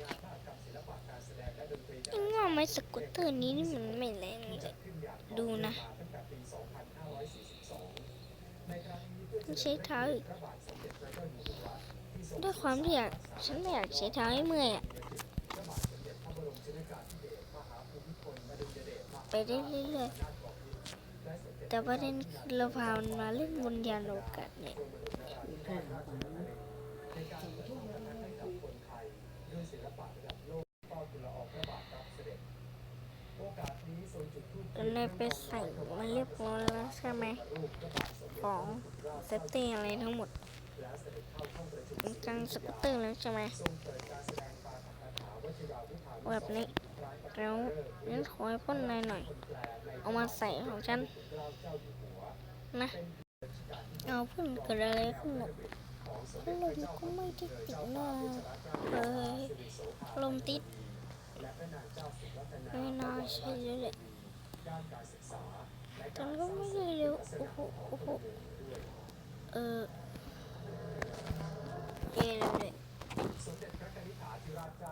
ยังว่าไม่สกูตเตอร์นี้นี่มันไม่แรงเลยดูนะมันใช้เท้าอีกด้วยความที่อยากฉันไม่อยากใช้เท้าให้เมื่อยอะไปเรื่อยๆแต่ประเด็นคือเราพามันมาเล่นบนยานอวกาศเนี่ย เลยไปใส่มาเรียบร้อยแล้วใช่ไหมของเซตติ้อะไรทั้งหมดเป็นการสกูตเตอร์แล้วใช่ไหมแบบนี้แล้วงั้นขอให้พ่นนายหน่อย เอามาใส่ของฉันนะเอาพ่นเกิดอะไรขึ้นหรอกพัดลมก็ไม่ได้ติดหน้าเลยลมติดไม่น่าใช่เลย แต่มันก็ไม่ได้เร็วโอ้โหโอ้โหเออเย่เลย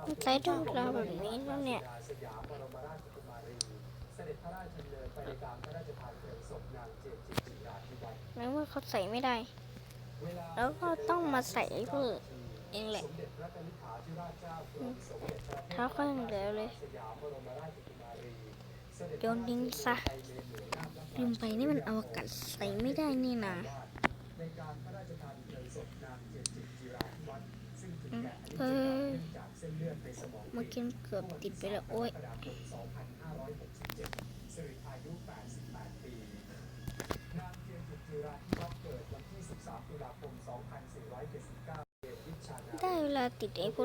มันใช้เรื่องราวแบบนี้แล้วเนี่ยแล้วเมื่อเขาใส่ไม่ได้ แล้วก็ต้องมาใส่เพื่อเองแหละเท้าก็ยังเหลือเลย โยนทิ้งซะลืมไปนี่มันอวกาศใส่ไม่ได้นี่นะเออเมื่อกี้เกือบติดไปแล้วโอ้ยได้เวลาติดไอ้พว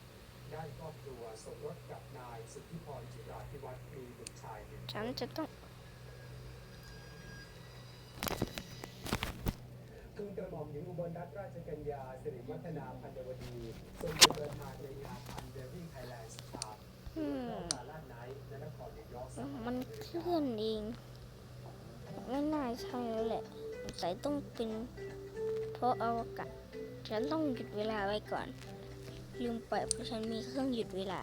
ฉันจะต้องทูลกระหม่อมหญิงอุบลรัตนราชกัญญาสิริวัฒนาพันเดวดีทรงเป็นประธานในงานพันเดวิ่งไทยแลนด์สตาร์อืมตาลาดไนท์และนครนิวยอร์กสหรัฐมันเคลื่อนเองไม่น่าใช่แล้วแหละสงสัยต้องเป็นเพราะอวกาศฉันต้องหยุดเวลาไว้ก่อน ลืมไปเพราะฉันมีเครื่องหยุดเวลา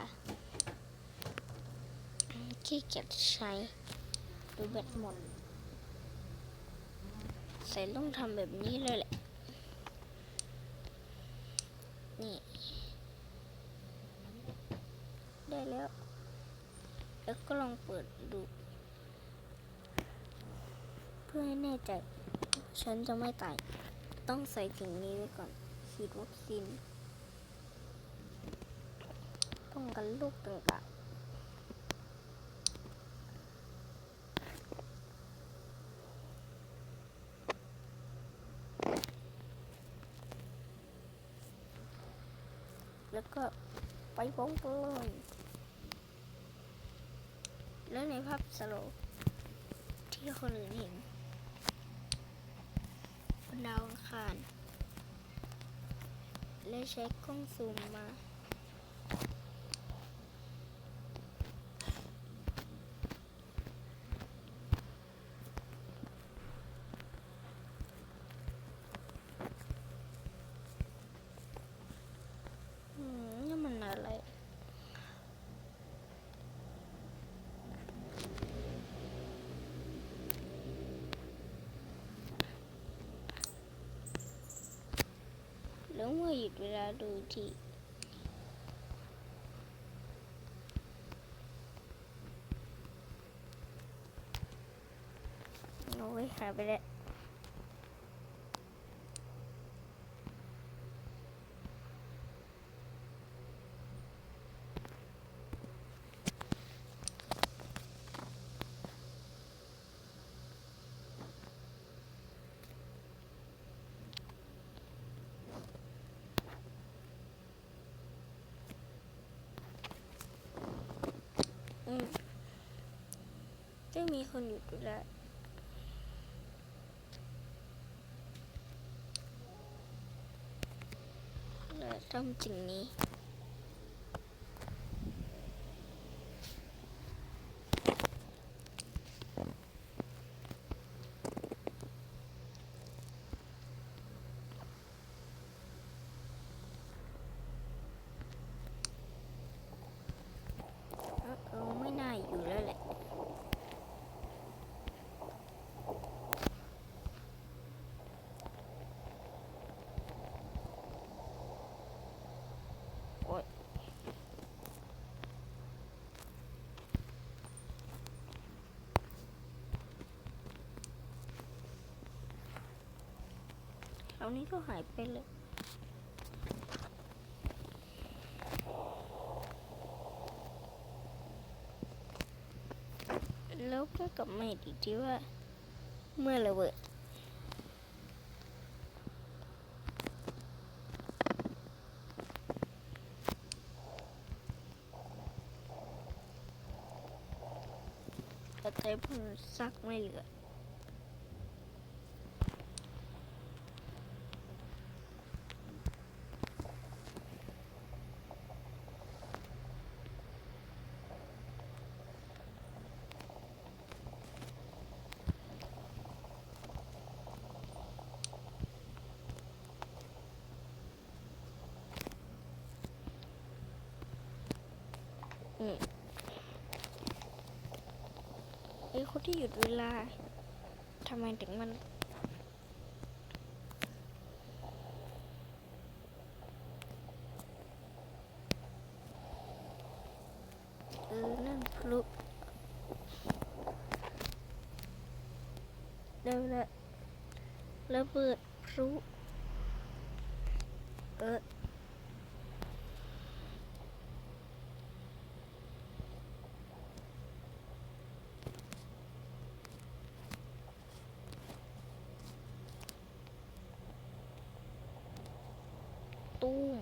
ขี้เกียจใช้ดูแบตหมด ใส่ต้องทำแบบนี้เลยแหละ นี่ ได้แล้ว แล้วก็ลองเปิดดู เพื่อให้แน่ใจ ฉันจะไม่ตาย ต้องใส่สิ่งนี้ไว้ก่อนฉีดวัคซีน ป้องกันโรคต่างๆ แล้วก็ไปพร้อมกันเลยแล้วในภาพสโลว์ที่คนอื่นเห็นบนดาวอังคาร และใช้กล้องซูมมา อืมนี่มันอะไร แล้วเมื่อหยุดเวลาดูทีโอ้ยหายไปแล้ว ต้องมีคนอยู่แล้วเราต้องสิ่งนี้ คราวนี้ก็หายไปเลยแล้วก็กลับมาอีกทีว่า เมื่อระเบิดแต่ใจพนซักไม่เหลือมไอ้ คนที่หยุดเวลาทำไมถึงมันเออนั่นพลุเดี๋ยวละระเบิดพลุเออ ตู้ม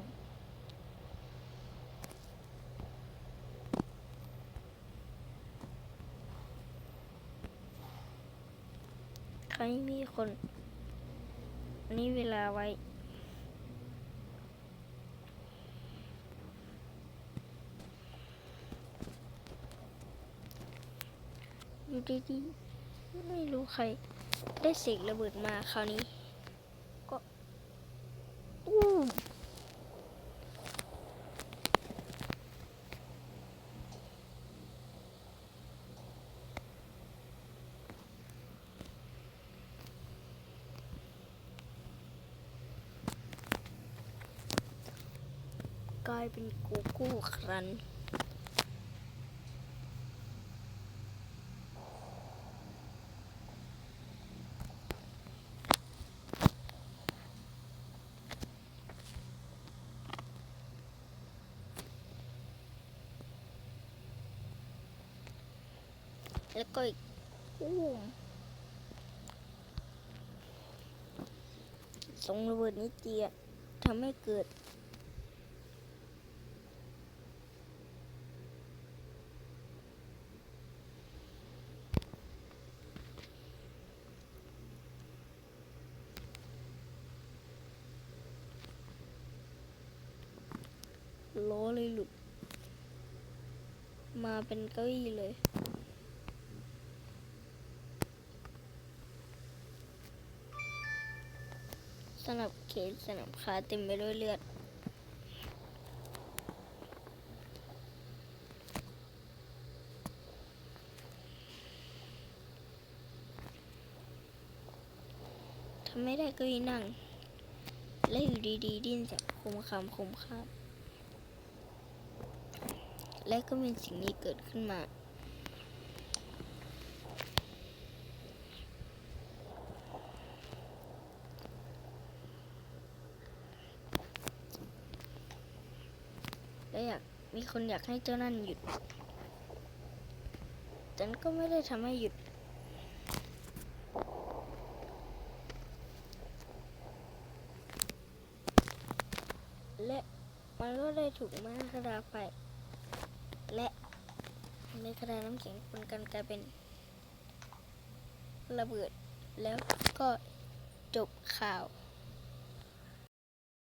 ใครมีคนนี่เวลาไว้อยู่ดีๆไม่รู้ใคร ได้เสกระเบิดมาคราวนี้ ก็ตู้ม กลายเป็นกโก้ครันแล้วก็อีกอู้มทรงระเบิดนิดเดียวทำให้เกิด ล้อเลยหลุด มาเป็นเก้าอี้เลย สนับเขนสนับขาเต็มไปด้วยเลือด ทำไม่ได้เก็ยีนั่ง และอยู่ดีๆดิ้นจากคมคำคมคาบ และก็มีสิ่งนี้เกิดขึ้นมา และอยากมีคนอยากให้เจ้านั่นหยุด ฉันก็ไม่ได้ทำให้หยุดและมันก็ได้ถูกมากระดาษไป และในเมฆดาน้ำแข็งปนกันกลายเป็นระเบิดแล้วก็จบข่าว